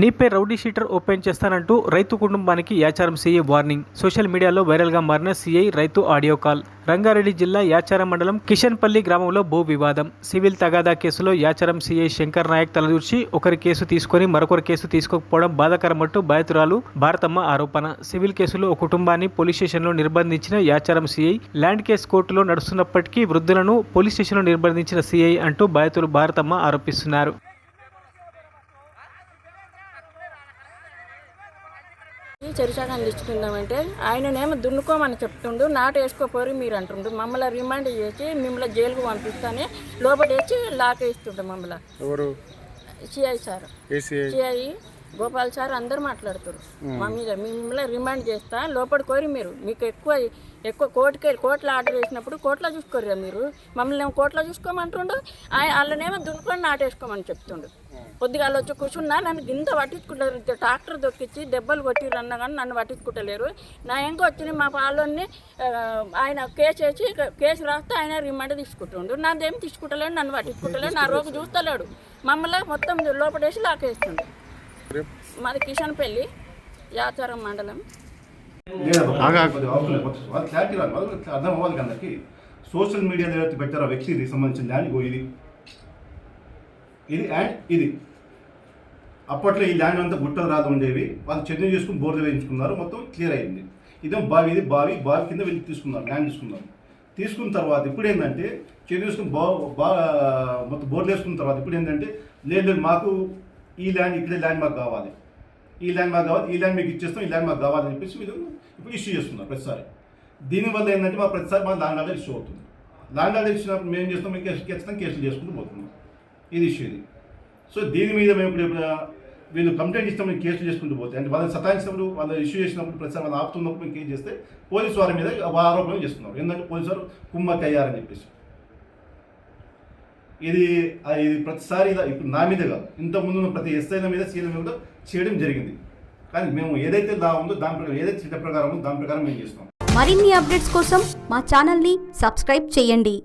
నీపై rowdy sheeter open చేస్తానంటూ రైతు కుటుంబానికి యాచారం సీఐ వార్నింగ్. సోషల్ మీడియాలో వైరల్గా మారిన సీఐ రైతు ఆడియో కాల్. రంగారెడ్డి జిల్లా యాచారం మండలం కిషన్పల్లి గ్రామంలో భూ వివాదం. సివిల్ తగాదా కేసులో యాచారం సీఐ శంకర్ నాయక్ తలదూర్చి ఒకరి కేసు తీసుకొని మరొకరి కేసు తీసుకోకపోవడం బాధాకరమంటూ బాధితురాలు భారతమ్మ ఆరోపణ. సివిల్ కేసులో ఒక కుటుంబాన్ని పోలీస్ స్టేషన్లో నిర్బంధించిన యాచారం సీఐ ల్యాండ్ కేసు కోర్టులో నడుస్తున్నప్పటికీ వృద్ధులను పోలీస్ స్టేషన్లో నిర్బంధించిన సీఐ అంటూ బాధితులు భారతమ్మ ఆరోపిస్తున్నారు. ఈ చెరిసగం తెచ్చుకుందామంటే ఆయననేమో దున్నుకోమని చెప్తుండు నాటు వేసుకోపోరు మీరు అంటుండు. మమ్మల్ని రిమాండ్ చేసి మిమ్మల్ని జైలుకు పంపిస్తానే లోపల వేసి లాక్ వేస్తుండే మమ్మల్ని. ఎవరు? CI sir. CI Gopal sir అందరు మాట్లాడుతారు మా మీద మిమ్మల్ని రిమాండ్ చేస్తా లోపల కోరి మీరు. మీకు ఎక్కువ ఎక్కువ కోర్టుకి కోర్టులో ఆర్డర్ వేసినప్పుడు కోర్టులో చూసుకోరు మీరు. మమ్మల్ని ఏమో కోర్టులో చూసుకోమంటుండు. ఆయన వాళ్ళనేమో దున్నుకొని నాటేసుకోమని చెప్తుండు. కొద్దిగా వాళ్ళు వచ్చి కూర్చున్నా నన్ను గింత పట్టించుకుంటారు ట్రాక్టర్ దొక్కిచ్చి దెబ్బలు కొట్టిర్రు అన్నా కానీ నన్ను పట్టించుకుంటలేరు. నా ఎంక వచ్చిన మా పాలోని ఆయన కేసు వేసి కేసు రాస్తే ఆయన రిమాండ్ తీసుకుంటుండు. నాదేం తీసుకుంటలేడు నన్ను పట్టించుకుంటలేడు నా రోగు చూస్తలేడు. మమ్మల్ని మొత్తం లోపడేసి లాకేస్తుండు. మాది కిషన్పల్లి యాచారం మండలం. క్లారిటీ అర్థం అవ్వాలి అందరికి. సోషల్ మీడియాలో ఎవరైతే పెట్టారో ఆ వ్యక్తికి సంబంధించిన ల్యాండ్ ఇగో ఇది. ఇది అండ్ ఇది. అప్పట్లో ఈ ల్యాండ్ అంతా గుట్టలు రాదు ఉండేవి. వాళ్ళు చర్య చేసుకుని బోర్డు వేయించుకున్నారు. మొత్తం క్లియర్ అయింది. ఇదే బావి ఇది? బావి. బావి కింద వెళ్ళి తీసుకున్నారు. ల్యాండ్ తీసుకున్నారు. తీసుకున్న తర్వాత ఇప్పుడు ఏంటంటే చర్య చేసుకుని బా బాగా మొత్తం బోర్డు వేసుకున్న తర్వాత ఇప్పుడు ఏంటంటే లేదు మాకు ఈ ల్యాండ్ ఇక్కడే ల్యాండ్ మాకు కావాలి. ఈ ల్యాండ్ మాకు కావాలి ఈ ల్యాండ్ మీకు ఇచ్చేస్తాం ఈ ల్యాండ్ మాకు కావాలని చెప్పేసి వీళ్ళు ఇప్పుడు ఇష్యూ చేస్తున్నారు ప్రతిసారి. దీనివల్ల ఏంటంటే మా ప్రతిసారి మా ల్యాండ్ ఆర్డర్ ఇష్యూ అవుతుంది. ల్యాండ్ ఆర్డర్ ఇచ్చినప్పుడు మేము చేస్తాం? మేము ఖచ్చితంగా కేసులు చేసుకుంటూ పోతున్నాం. ఇది ఇష్యూ ఇది. సో దీని మీద మేము ఇప్పుడు వీళ్ళు కంప్లైంట్ ఇస్తామని కేసులు చేసుకుంటూ పోతే. అంటే వాళ్ళని సతాయించినప్పుడు వాళ్ళు ఇష్యూ చేసినప్పుడు ప్రతిసారి వాళ్ళు ఆపుతున్నప్పుడు మేము కేసు చేస్తే పోలీసు వారి మీద ఆరోపణలు చేస్తున్నారు. ఎందుకంటే పోలీసు వారు కుమ్మక్క అయ్యారని చెప్పేసి. ఇది ఇది ప్రతిసారి ఇప్పుడు నా మీద కాదు. ఇంతకుముందు ప్రతి ఎస్ఐల మీద సీఎల మీద కూడా చేయడం జరిగింది. కానీ మేము ఏదైతే దా ఉందో దాని ప్రకారం ఏదైతే చట్ట ప్రకారం ఉందో దాని ప్రకారం మేము చేస్తాం. మరిన్ని అప్డేట్స్ కోసం మా ఛానల్ని సబ్స్క్రైబ్ చేయండి.